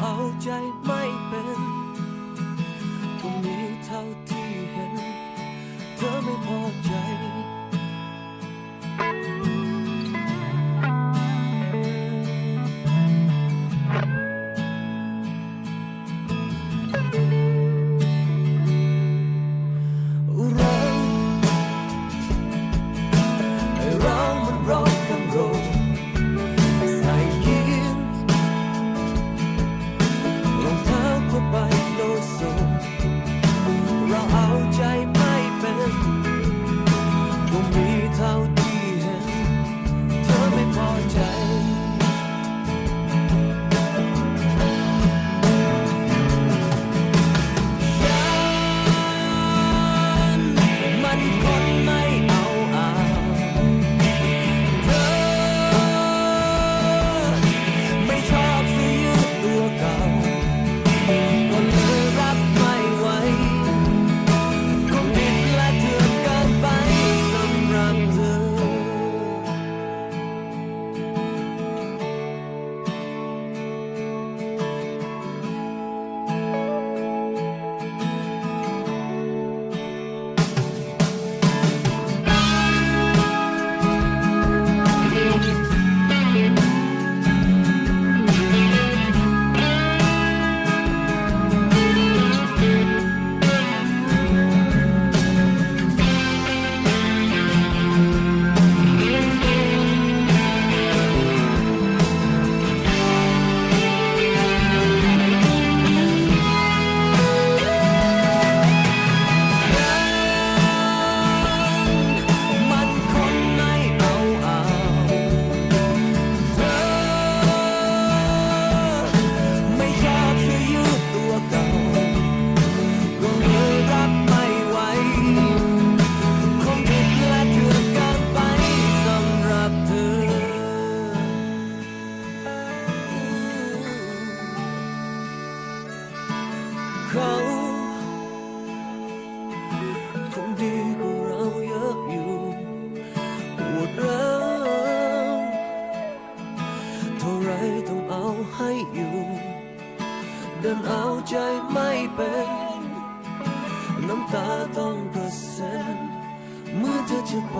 เอาใจไม่เป็นตรงนี้เท่าที่เห็น เธอไม่พอ ขา คงดีกว่าเราเยอะอยู่ปวดร้าวเท่าไรต้องเอาให้อยู่เดินเอาใจไม่เป็น น้ำตาต้องกระเซ็นเมื่อเธอจะไป